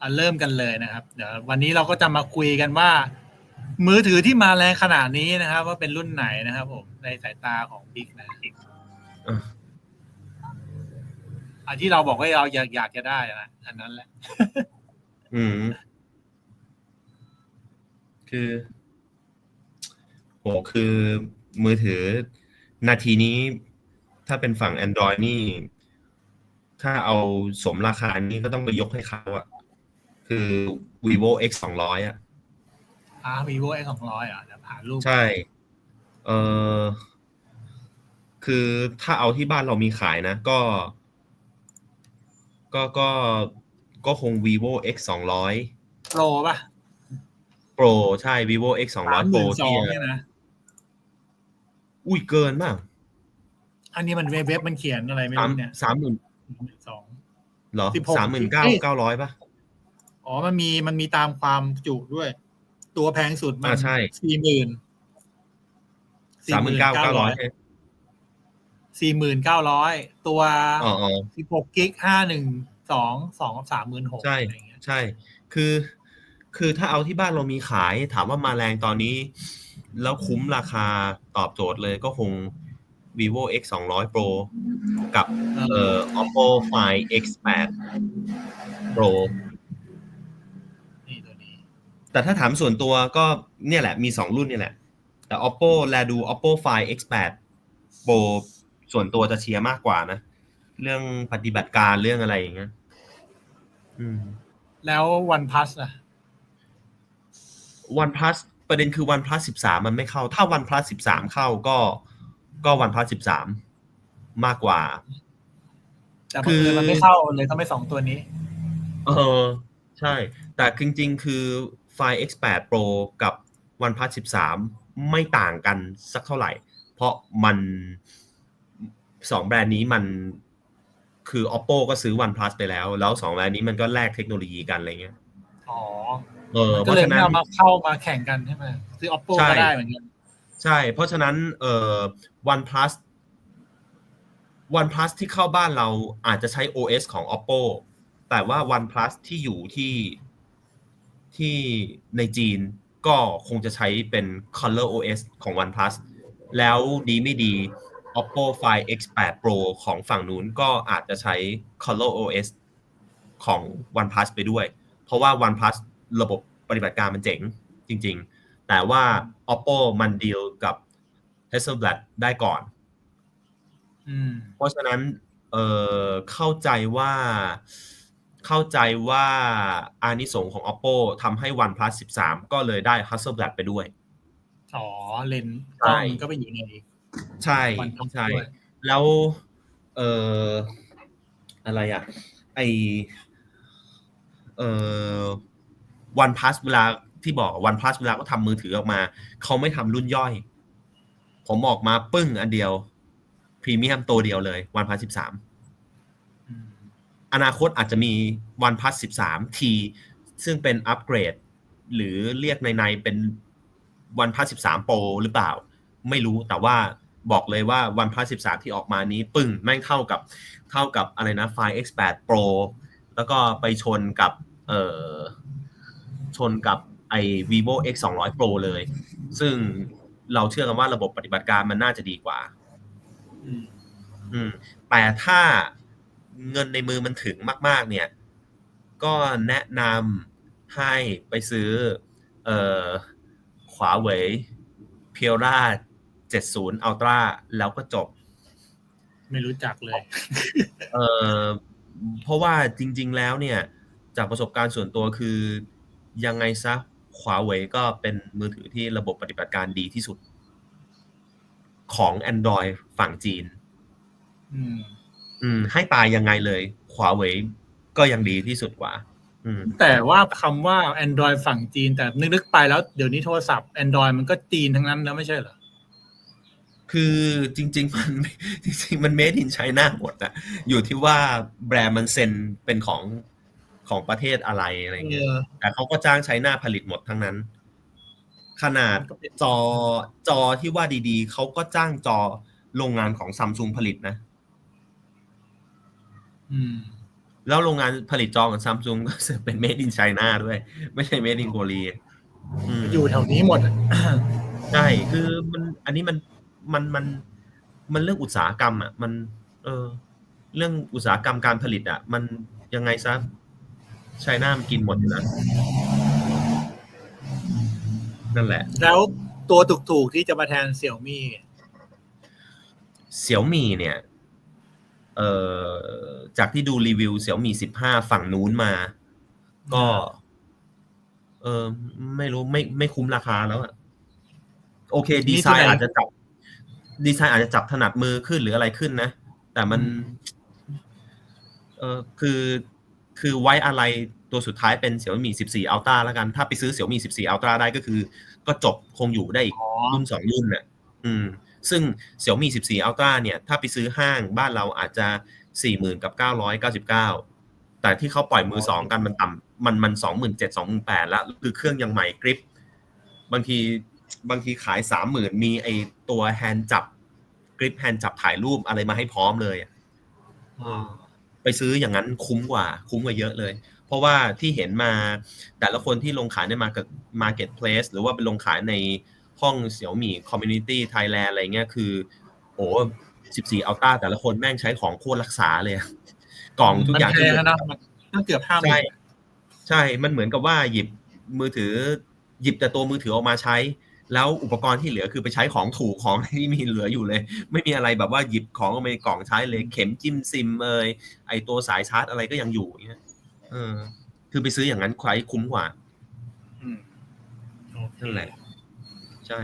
อะเริ่มกันเลยนะครับ เดี๋ยววันนี้เราก็จะมาคุยกันว่า มือถือที่มาแรงขนาดนี้นะครับ ว่าเป็นรุ่นไหนนะครับ ผมในสายตาของบิ๊กนะอะอันที่เราบอกว่าเราอยากอยากจะได้นะอันนั้นแหละ อืม คือโหคือมือถือ นาทีนี้ ถ้าเป็นฝั่ง Android นี่ ถ้าเอาสมราคานี้ก็ต้องไปยกให้เขาอะ คือ vivo x สองร้อยอะอ่า vivo x สองร้อยอะเดี๋ยวหารูปใช่ เออคือถ้าเอาที่บ้านเรามีขายนะ ก็ ก็ก็ก็คง vivo x สองร้อยโปรป่ะ pro ใช่ vivo x สองร้สาอยมห pro มื่นสอที่งเนี่ยนะอุ้ยเกินมาก อันนี้มันเว็บเว็บมันเขียนอะไรไม่สามรู้เนี่ยสามหมื่นสองเหรอ16สามหมื่นเก้าเอ้ยเก้าร้อยป่ะ อ๋อมันมีมันมีตามความจุด้วย ตัวแพงสุดมัอ่าใช่ สี่หมื่นสามหมื่นเก้าเก้าร้อยสี่หมื่นเก้าร้อยตัวอ๋ออ๋อสิบหกกิกห้าหนึ่งสองสองสามหมื่นหกใช่ อะไรเงี้ยใช่ คือ คือถ้าเอาที่บ้านเรามีขาย ถามว่ามาแรงตอนนี้ แล้วคุ้มราคาตอบโจทย์เลยก็คง vivo x สองร้อย pro กับ เอ่อ oppo find x แปด pro นี่ตัวนี้ แต่ถ้าถามส่วนตัวก็เนี่ยแหละมีสองรุ่นเนี่ยแหละ แต่ oppo แลดู oppo find x แปด pro ส่วนตัวจะเชียร์มากกว่านะ เรื่องปฏิบัติการเรื่องอะไรอย่างเงี้ยอืม แล้ววันพัสล่ะ OnePlus ประเด็นคือ OnePlus 13มันไม่เข้า ถ้า OnePlus 13เข้าก็ก็ OnePlus 13มากกว่า แต่บังเอิญมันไม่เข้าเลยต้องไม่สองตัวนี้ เออ ใช่ แต่จริง ๆ คือ Fire X8 Pro กับ OnePlus 13 ไม่ต่างกันสักเท่าไหร่ เพราะมันสองแบรนด์นี้มันคือ Oppo ก็ซื้อ OnePlus ไปแล้ว แล้วสองแบรนด์นี้มันก็แลกเทคโนโลยีกันอะไรเงี้ยอ๋อเออมันเพก็ราะเลยฉะไม่นั้นเอามาเข้ามาแข่งกันใช่ไหมซื้อ oppo ใช่ก็ได้เหมือนกันใช่ เพราะฉะนั้นเอ่อ OnePlus OnePlus ที่เข้าบ้านเราอาจจะใช้ OS ของ Oppo แต่ว่า OnePlus ที่อยู่ที่ ที่ในจีนก็คงจะใช้เป็น Color OS ของ OnePlus แล้วดีไม่ดี Oppo Find X8 Pro ของฝั่งนู้นก็อาจจะใช้ Color OS ของ OnePlus ไปด้วย เพราะว่า OnePlus ระบบปฏิบัติการมันเจ๋งจริง ๆ แต่ว่า Oppo มันดีลกับ Hasselblad ได้ก่อนอืมเพราะฉะนั้นเอ่อเข้าใจว่า เข้าใจว่าอานิสงส์ของ Oppo ทำให้ OnePlus 13 ก็เลยได้ Hasselblad ไปด้วย อ๋อ เลนส์กใช่ล้องก็ไปอยู่ในใช่วันพัสใช่ด้วยแล้วเอ่ออะไรอะ ไอเอ่อ OnePlus เวลาที่บอก OnePlus เวลาก็ทำมือถือออกมา เขาไม่ทำรุ่นย่อย ผมออกมาปึ้งอันเดียวพรีเมียมตัวเดียวเลย OnePlus 13 อืมอนาคตอาจจะมี OnePlus 13 T ซึ่งเป็นอัปเกรด หรือเรียกในในๆเป็น OnePlus 13 Pro หรือเปล่า ไม่รู้แต่ว่าบอกเลยว่า OnePlus 13 ที่ออกมานี้ปึ้งแม่งเท่ากับเท่ากับอะไรนะ Find X8 Pro แล้วก็ไปชนกับเอ่อชนกับไอ้ vivo x 2 0 0 pro เลย ซึ่งเราเชื่อกันว่าระบบปฏิบัติการมันน่าจะดีกว่า อืมอืมแต่ถ้า เงินในมือมันถึงมาก ๆ เนี่ย ก็แนะนำให้ไปซื้อเอ่อขวาเวยเพียวรา70 Ultra แล้วก็จบ ไม่รู้จักเลย เอ่อเพราะว่าจริง ๆ แล้วเนี่ย จากประสบการณ์ส่วนตัวคือยังไงซะขวาเวยก็เป็นมือถือที่ระบบปฏิบัติการดีที่สุด ของ Android ฝั่งจีน อืมอืม ให้ตายยังไงเลยขวาเวยก็ยังดีที่สุดกว่า อืม แต่ว่าคำว่า Android ฝั่งจีน แต่นึกๆไปแล้วเดี๋ยวนี้โทรศัพท์ Android มันก็จีนทั้งนั้นแล้วไม่ใช่เหรอ คือจริง ๆ มันจริงๆมัน made in China หมดอะอยู่ที่ว่าแบรนด์มันเซ็นเป็นของของประเทศอะไรอะไรเงี้ยเออแต่เขาก็จ้างใช้หน้าผลิตหมดทั้งนั้น ขนาดจอจอที่ว่าดีๆ เขาก็จ้างจอโรงงานของซัมซุงผลิตนะอืม แล้วโรงงานผลิตจอของซัมซุงก็เป็น made in China ด้วย ไม่ใช่ made in Korea อืมอยู่แถวนี้หมดอะใช่คือมันอันนี้มันมันมันมันเรื่องอุตสาหกรรมอะ มัน เออ เรื่องอุตสาหกรรมการผลิตอะ มันยังไงซะไชน่ามันกินหมดอยู่แล้วนั่นแหละ แล้วตัวถูกๆที่จะมาแทนเสี่ยวมี่เสี่ยวมีเนี่ยเอ่อ จากที่ดูรีวิวเสี่ยวมีสิบห้าฝั่งนู้นมา ก็ เออไม่รู้ไม่ไม่คุ้มราคาแล้วอะโอเค ดีไซน์อาจจะจับ ดีไซน์อาจจะจับถนัดมือขึ้นหรืออะไรขึ้นนะ แต่มัน เออคือคือไว้อะไรตัวสุดท้ายเป็นเสี่ยวมี14 Ultra แล้วกัน ถ้าไปซื้อเสี่ยวมี14 Ultra ได้ก็คือ ก็จบคงอยู่ได้อีกอ๋อรุ่นสองรุ่นน่ะอืม ซึ่งเสี่ยวมี14 Ultra เนี่ย ถ้าไปซื้อห้างบ้านเราอาจจะ 40,000กับ999 แต่ที่เขาปล่อยมือสองกันมันต่ำมันมัน27,000 28,000แล้ว คือเครื่องยังใหม่กริป บางทีบางทีขาย 30,000 มีไอตัวแฮนด์จับกริปแฮนด์จับถ่ายรูปอะไรมาให้พร้อมเลยอะไปซื้ออย่างนั้นคุ้มกว่า คุ้มกว่าเยอะเลย เพราะว่าที่เห็นมาแต่ละคนที่ลงขายใน Market Marketplace หรือว่าไปลงขายใน ห้องเสี่ยวมี่ Community Thailand อะไรเงี้ยคือ โอ้14อัลต้าแต่ละคนแม่งใช้ของโคตรรักษาเลยอะกล่องทุกอย่างมันแพที่งนะมันตั้งเกือบห้าหมื่ใช่นใช่ มันเหมือนกับว่าหยิบมือถือ หยิบแต่ตัวมือถือออกมาใช้ แล้วอุปกรณ์ที่เหลือคือไปใช้ของถูกของที่มีเหลืออยู่เลย ไม่มีอะไรแบบว่าหยิบของออกมาในกล่องใช้เลยเข็มจิ้มซิมเอยไอตัวสายชาร์จอะไรก็ยังอยู่เงี้ยเออ คือไปซื้ออย่างนั้นใครคุ้มกว่าอืมโอเคนั่นแหละ ใช่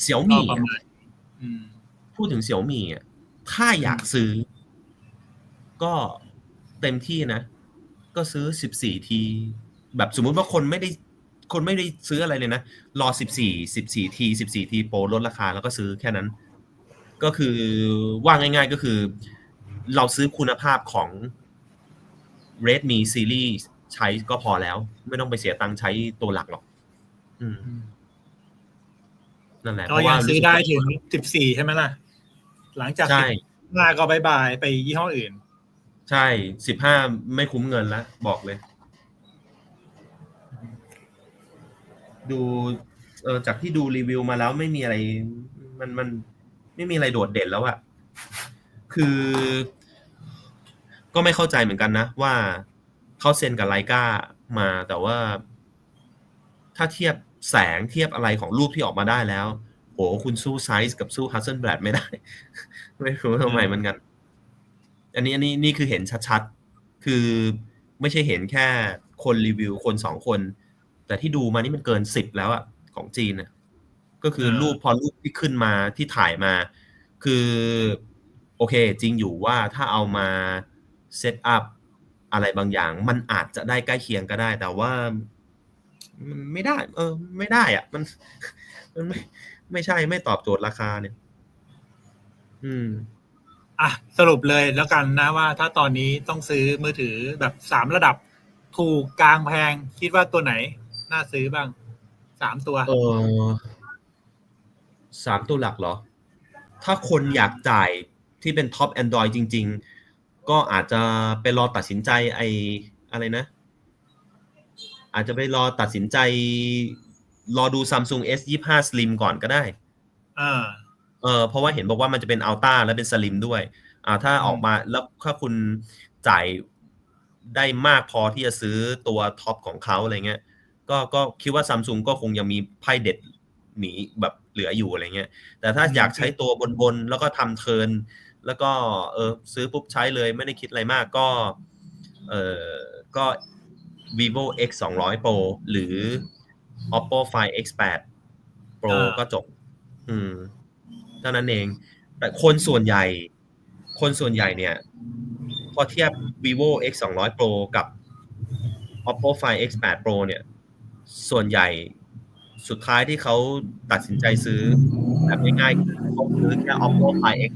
เสี่ยวก็มี่ประมาณอืมพูดถึงเสี่ยวมี่อะถ้าอยากซื้อ ก็เต็มที่นะ ก็ซื้อสิบสี่ที แบบสมมุติว่าคนไม่ได้ คนไม่ได้ซื้ออะไรเลยนะ รอสิบสี่สิบสี่ทีสิบสี่ทีโปรลดราคาแล้วก็ซื้อแค่นั้น ก็คือว่าง่าย ๆก็คือ เราซื้อคุณภาพของ Redmi Series ใช้ก็พอแล้ว ไม่ต้องไปเสียตังค์ใช้ตัวหลักหรอกอืมอืม นั่นแหละก็ยังซื้อรู้สึได้ถึงสิบสี่ใช่ไหมล่ะ หลังจากใช่หน้าก็บายบายไปยี่ห้ออื่น ใช่สิบห้าไม่คุ้มเงินแล้วบอกเลย ดูเออจากที่ดูรีวิวมาแล้วไม่มีอะไร มันมันไม่มีอะไรโดดเด่นแล้วอะคือ ก็ไม่เข้าใจเหมือนกันนะว่าเขาเซ็นกับไลกามาแต่ว่าถ้าเทียบ แสงเทียบอะไรของรูปที่ออกมาได้แล้วโหคุณสู้ไซส์กับสู้ฮัสเซนแบรดไม่ได้ ไม่รู้ทำไมเหมือนกัน อันนี้อันนี้นี่คือเห็นชัดๆ คือไม่ใช่เห็นแค่คนรีวิวคนสองคน แต่ที่ดูมานี่มันเกินสิบแล้วอะของจีนอะก็คือเออรูปพอรูปที่ขึ้นมาที่ถ่ายมา คือ โอเค จริงอยู่ว่าถ้าเอามาเซตอัพอะไรบางอย่าง มันอาจจะได้ใกล้เคียงก็ได้ แต่ว่า มันไม่ได้ เออ ไม่ได้อะมัน มันไม่ไม่ใช่ไม่ตอบโจทย์ราคาเนี่ย อืม อะ สรุปเลยแล้วกันนะว่า ถ้าตอนนี้ต้องซื้อมือถือแบบสามระดับ ถูกกลางแพง คิดว่าตัวไหน น่าซื้อบ้างสามตัว เออสามตัวหลักเหรอ ถ้าคนอยากจ่ายที่เป็นท็อป Android จริง ๆ ก็อาจจะไปรอตัดสินใจไออะไรนะ อาจจะไปรอตัดสินใจ รอดู Samsung S25 Slim ก่อนก็ได้อ่าเออเพราะว่าเห็นบอกว่ามันจะเป็นอัลต้าและเป็นสลิมด้วย อ่า ถ้าออกมาแล้วถ้าคุณจ่ายได้มากพอที่จะซื้อตัวท็อปของเขาอะไรเงี้ย ก็ก็คิดว่าซัมซุงก็คงยังมีไพ่เด็ดหนีแบบเหลืออยู่อะไรเงี้ย แต่ถ้าอยากใช้ตัวบนๆ แล้วก็ทำเทิร์นแล้วก็เออซื้อปุ๊บใช้เลยไม่ได้คิดอะไรมากก็ เออก็ vivo x 2 0 0 pro หรือ oppo find x 8 pro อ่าก็จบ อืมเท่านั้นเอง แต่คนส่วนใหญ่ คนส่วนใหญ่เนี่ย พอเทียบ vivo x 2 0 0 pro กับ oppo find x 8 pro เนี่ย ส่วนใหญ่สุดท้ายที่เขาตัดสินใจซื้อ แบบง่ายๆคือเขาซื้อแค่ oppo find x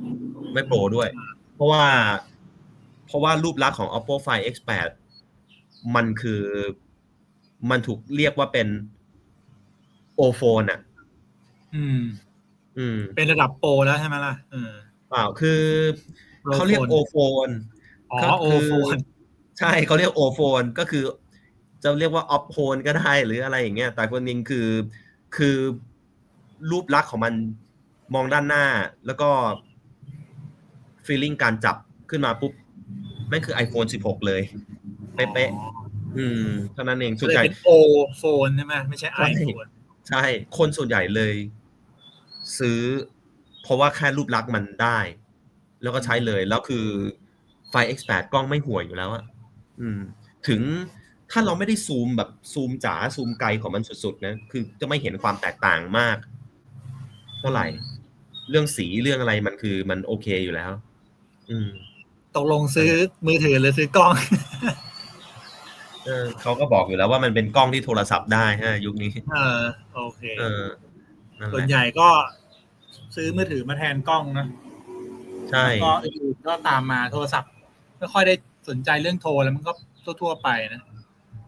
8ไม่ pro ด้วย เพราะว่า เพราะว่ารูปลักษณ์ของ oppo find x 8 มันคือมันถูกเรียกว่าเป็น o phone อะ อืม อืม เป็นระดับโปรแล้วใช่ไหมล่ะเออเปล่าคือ Pro เขาเรียก phone โอโฟนอ๋อก็โอคือโฟนใช่เขาเรียกโอโฟนก็คือ จะเรียกว่าออฟโฟนก็ได้หรืออะไรอย่างเงี้ย แต่คนจริงคือคือรูปลักษณ์ของมันมองด้านหน้า แล้วก็ฟีลลิ่งการจับขึ้นมาปุ๊บแม่งคือ iPhone 16 เลย เป๊ะๆอืมเท่านั้นเองๆส่วนเลยใหญ่เป็นโอโฟนใช่ไหมไม่ใช่ไอใช่โฟนใช่ คนส่วนใหญ่เลย ซื้อ เพราะว่าแค่รูปลักษณ์มันได้ แล้วก็ใช้เลยแล้วคือไฟ X8 กล้องไม่ห่วยอยู่แล้วอะอืม ถึงถ้าเราไม่ได้ซูมแบบซูมจ๋าซูมไกลของมันสุดๆนะคือจะไม่เห็นความแตกต่างมาก เท่าไหร่ เรื่องสีเรื่องอะไรมันคือมันโอเคอยู่แล้ว อืม ตกลงซื้อมือถือหรือซื้อกล้อง เออเขาก็บอกอยู่แล้วว่ามันเป็นกล้องที่โทรศัพท์ได้ฮะยุคนี้เออโอเคเออนั่นแหส่วนละใหญ่ก็ซื้อมือถือมาแทนกล้องนะใช่ก็อื่นๆก็ตามมาโทรศัพท์ไม่ค่อยได้สนใจเรื่องโทรแล้วมันก็ทั่วๆไปนะ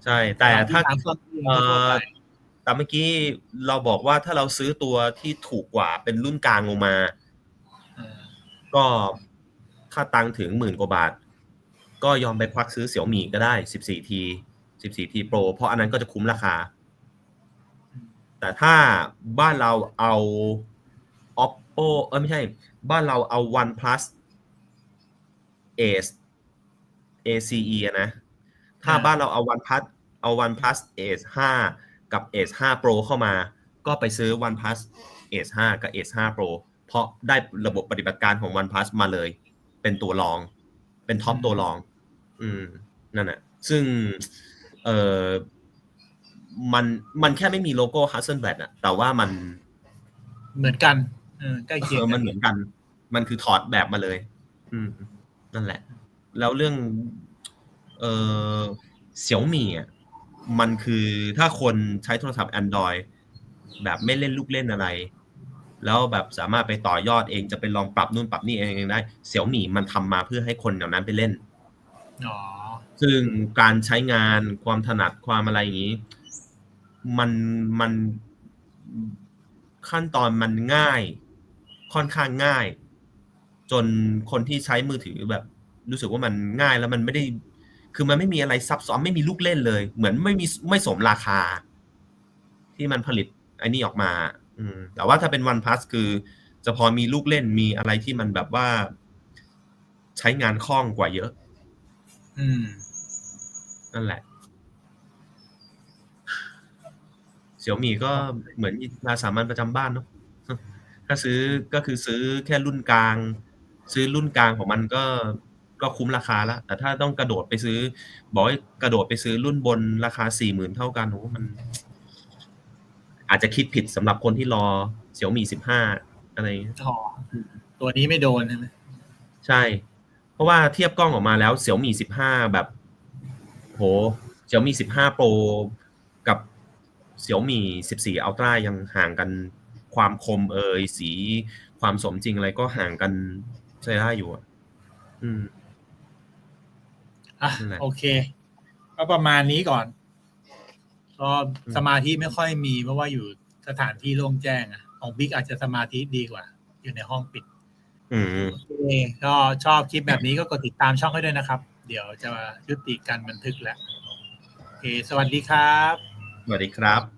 ใช่ แต่ถ้าตามเครื่องอื่นเอ่ทั่วอไปแต่เมื่อกี้เราบอกว่าถ้าเราซื้อตัวที่ถูกกว่าเป็นรุ่นกลางลงมาเออก็ค่าตังค์ถึงหมื่นกว่าบาท ก็ยอมไปควักซื้อเสี่ยวมี่ก็ได้ 14T 14T Pro เพราะอันนั้นก็จะคุ้มราคา แต่ถ้าบ้านเราเอา oppo เออไม่ใช่ บ้านเราเอา OnePlus Ace ACE อะนะถ้าบ้านเราเอา OnePlus เอา OnePlus Ace 5 กับ Ace 5 Pro เข้ามา ก็ไปซื้อ OnePlus Ace 5 กับ Ace 5 Pro เพราะได้ระบบปฏิบัติการของ OnePlus มาเลย เป็นตัวรอง เป็นท็อปตัวรอง อืม นั่นแหละซึ่ง เออมันมันแค่ไม่มีโลโก้ Hasselblad อะแต่ว่ามันเหมือนกันเออใกล้เคียงเออกัมันเหมือนกัน มันคือถอดแบบมาเลย อืม นั่นแหละ แล้วเรื่อง เออเสี่ยวมี่อะมันคือถ้าคนใช้โทรศัพท์ Android แบบไม่เล่นลูกเล่นอะไร แล้วแบบสามารถไปต่อยอดเองจะไปลองปรับนู่นปรับนี่เองได้เสี่ยวมี่มันทำมาเพื่อให้คนเหล่านั้นไปเล่นอ๋อ ซึ่งการใช้งานความถนัดความอะไรอย่างนี้ มันมันขั้นตอนมันง่าย ค่อนข้างง่าย จนคนที่ใช้มือถือแบบ รู้สึกว่ามันง่ายแล้วมันไม่ได้ คือมันไม่มีอะไรซับซ้อนไม่มีลูกเล่นเลย เหมือนไม่มีไม่สมราคา ที่มันผลิตไอ้นี่ออกมา อืม แต่ว่าถ้าเป็น One Plus คือจะพอมีลูกเล่นมีอะไรที่มันแบบว่า ใช้งานคล่องกว่าเยอะ อืม นั่นแหละเสี่ยวมี่ก็เหมือนยาสามัญประจำบ้านเนาะถ้าซื้อก็คือซื้อแค่รุ่นกลาง ซื้อรุ่นกลางของมันก็ก็คุ้มราคาแล้วแต่ถ้าต้องกระโดดไปซื้อ บอกให้กระโดดไปซื้อรุ่นบนราคาสี่หมื่นเท่ากันโอ้มัน อาจจะคิดผิดสำหรับคนที่รอเสี่ยวมี่สิบห้าอะไรอย่างเงี้ยอ๋อตัวนี้ไม่โดนใช่ไหมใช่ เพราะว่าเทียบกล้องออกมาแล้วเสี่ยวมี่สิบห้าแบบ โหเสี่ยวมี่สิบห้าโปรกับเสี่ยวมี่สิบสี่อัลตร้ายังห่างกันความคมเอยสีความสมจริงอะไรก็ห่างกันใช้ได้อยู่อะอืมอะนั่นแหละโอเค ก็ประมาณนี้ก่อนก็สมาธิไม่ค่อยมีเพราะว่าอยู่สถานที่โล่งแจ้งอะของบิ๊กอาจจะสมาธิดีกว่า อยู่ในห้องปิด อืมโอเคก็ชอบคลิปแบบนี้ก็กดติดตามช่องให้ด้วยนะครับ เดี๋ยวจะยุติการบันทึกแล้วโอเคสวัสดีครับ สวัสดีครับ